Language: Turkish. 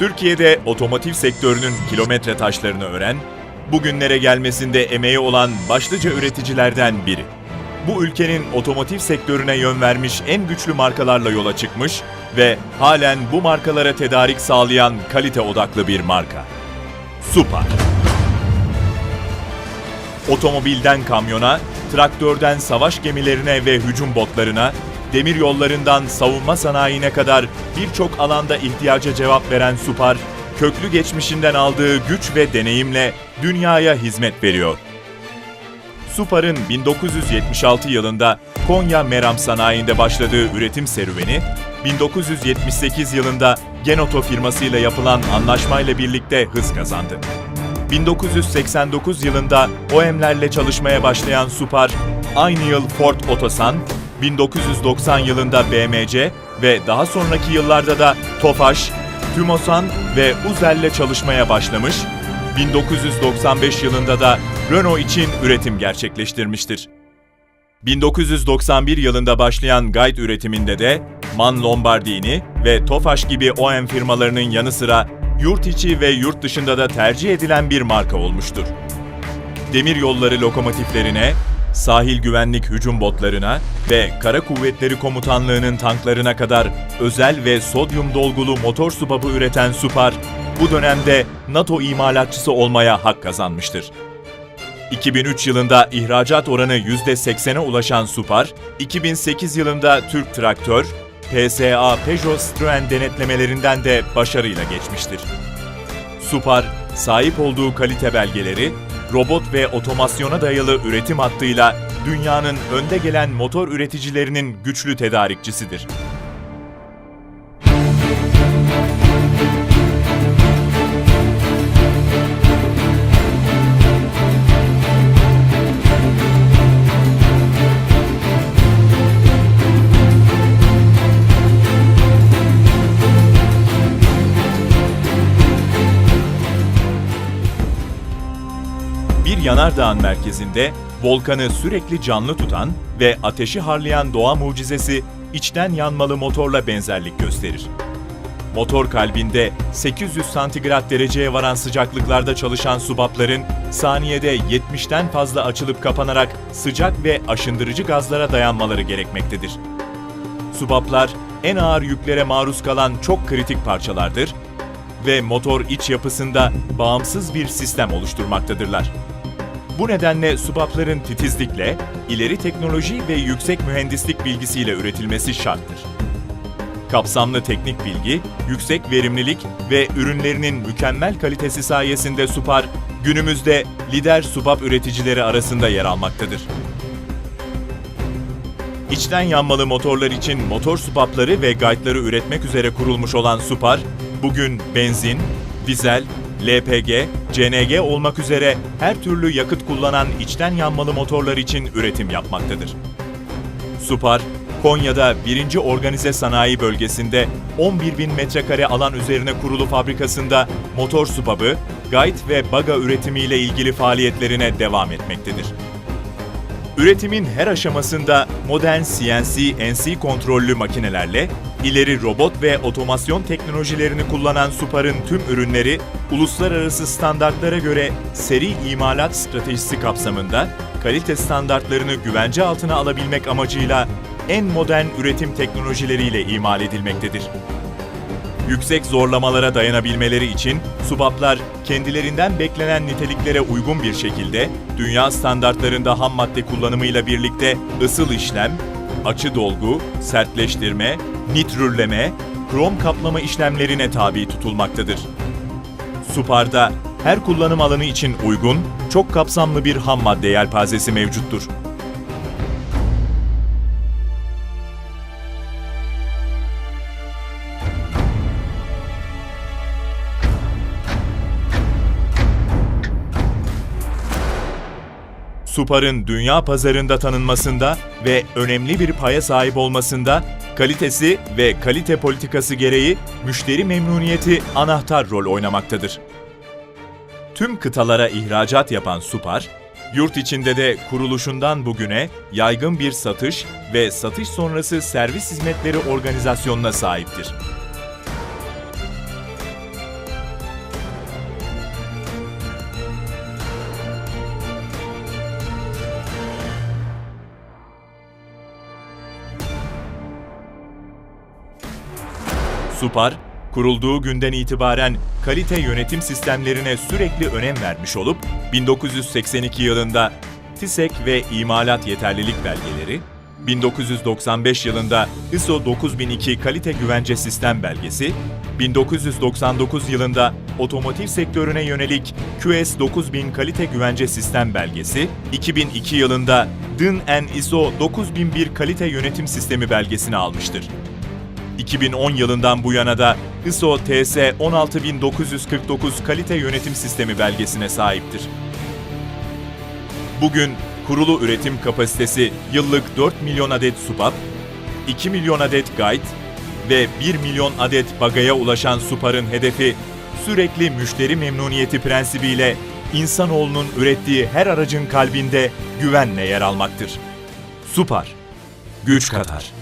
Türkiye'de otomotiv sektörünün kilometre taşlarını ören, bugünlere gelmesinde emeği olan başlıca üreticilerden biri. Bu ülkenin otomotiv sektörüne yön vermiş en güçlü markalarla yola çıkmış ve halen bu markalara tedarik sağlayan kalite odaklı bir marka. Supar. Otomobilden kamyona, traktörden savaş gemilerine ve hücum botlarına, demir yollarından savunma sanayine kadar birçok alanda ihtiyaca cevap veren Supar, köklü geçmişinden aldığı güç ve deneyimle dünyaya hizmet veriyor. Supar'ın 1976 yılında Konya Meram Sanayi'nde başladığı üretim serüveni, 1978 yılında Genoto firmasıyla yapılan anlaşmayla birlikte hız kazandı. 1989 yılında OEM'lerle çalışmaya başlayan Supar, aynı yıl Ford Otosan, 1990 yılında BMC ve daha sonraki yıllarda da Tofaş, Tümosan ve Uzel'le çalışmaya başlamış, 1995 yılında da Renault için üretim gerçekleştirmiştir. 1991 yılında başlayan Guide üretiminde de Man Lombardini ve Tofaş gibi OEM firmalarının yanı sıra yurt içi ve yurt dışında da tercih edilen bir marka olmuştur. Demir yolları lokomotiflerine, sahil güvenlik hücum botlarına ve Kara Kuvvetleri Komutanlığı'nın tanklarına kadar özel ve sodyum dolgulu motor subabı üreten Supar, bu dönemde NATO imalatçısı olmaya hak kazanmıştır. 2003 yılında ihracat oranı %80'e ulaşan Supar, 2008 yılında Türk Traktör, PSA Peugeot Citroen denetlemelerinden de başarıyla geçmiştir. Supar, sahip olduğu kalite belgeleri, robot ve otomasyona dayalı üretim hattıyla dünyanın önde gelen motor üreticilerinin güçlü tedarikçisidir. Bir yanardağın merkezinde volkanı sürekli canlı tutan ve ateşi harlayan doğa mucizesi içten yanmalı motorla benzerlik gösterir. Motor kalbinde 800 santigrat dereceye varan sıcaklıklarda çalışan subapların saniyede 70'ten fazla açılıp kapanarak sıcak ve aşındırıcı gazlara dayanmaları gerekmektedir. Subaplar en ağır yüklere maruz kalan çok kritik parçalardır ve motor iç yapısında bağımsız bir sistem oluşturmaktadırlar. Bu nedenle subapların titizlikle, ileri teknoloji ve yüksek mühendislik bilgisiyle üretilmesi şarttır. Kapsamlı teknik bilgi, yüksek verimlilik ve ürünlerinin mükemmel kalitesi sayesinde Supar, günümüzde lider subap üreticileri arasında yer almaktadır. İçten yanmalı motorlar için motor supapları ve gaytları üretmek üzere kurulmuş olan Supar, bugün benzin, dizel, LPG, CNG olmak üzere her türlü yakıt kullanan içten yanmalı motorlar için üretim yapmaktadır. Supar, Konya'da 1. Organize Sanayi Bölgesi'nde 11 bin metrekare alan üzerine kurulu fabrikasında motor supabı, gayt ve baga üretimiyle ilgili faaliyetlerine devam etmektedir. Üretimin her aşamasında modern CNC, NC kontrollü makinelerle ileri robot ve otomasyon teknolojilerini kullanan Supar'ın tüm ürünleri uluslararası standartlara göre seri imalat stratejisi kapsamında kalite standartlarını güvence altına alabilmek amacıyla en modern üretim teknolojileriyle imal edilmektedir. Yüksek zorlamalara dayanabilmeleri için subaplar kendilerinden beklenen niteliklere uygun bir şekilde dünya standartlarında ham madde kullanımıyla birlikte ısıl işlem, açı dolgu, sertleştirme, nitrürleme, krom kaplama işlemlerine tabi tutulmaktadır. Supar'da her kullanım alanı için uygun, çok kapsamlı bir ham madde yelpazesi mevcuttur. Supar'ın dünya pazarında tanınmasında ve önemli bir paya sahip olmasında kalitesi ve kalite politikası gereği müşteri memnuniyeti anahtar rol oynamaktadır. Tüm kıtalara ihracat yapan Supar, yurt içinde de kuruluşundan bugüne yaygın bir satış ve satış sonrası servis hizmetleri organizasyonuna sahiptir. Supar, kurulduğu günden itibaren kalite yönetim sistemlerine sürekli önem vermiş olup 1982 yılında TİSEK ve imalat yeterlilik belgeleri, 1995 yılında ISO 9002 kalite güvence sistem belgesi, 1999 yılında otomotiv sektörüne yönelik QS 9000 kalite güvence sistem belgesi, 2002 yılında DIN ISO 9001 kalite yönetim sistemi belgesini almıştır. 2010 yılından bu yana da ISO TS 16949 kalite yönetim sistemi belgesine sahiptir. Bugün kurulu üretim kapasitesi yıllık 4 milyon adet SUPAP, 2 milyon adet GAIT ve 1 milyon adet bagaya ulaşan SUPAR'ın hedefi sürekli müşteri memnuniyeti prensibiyle insanoğlunun ürettiği her aracın kalbinde güvenle yer almaktır. SUPAR, güç katar.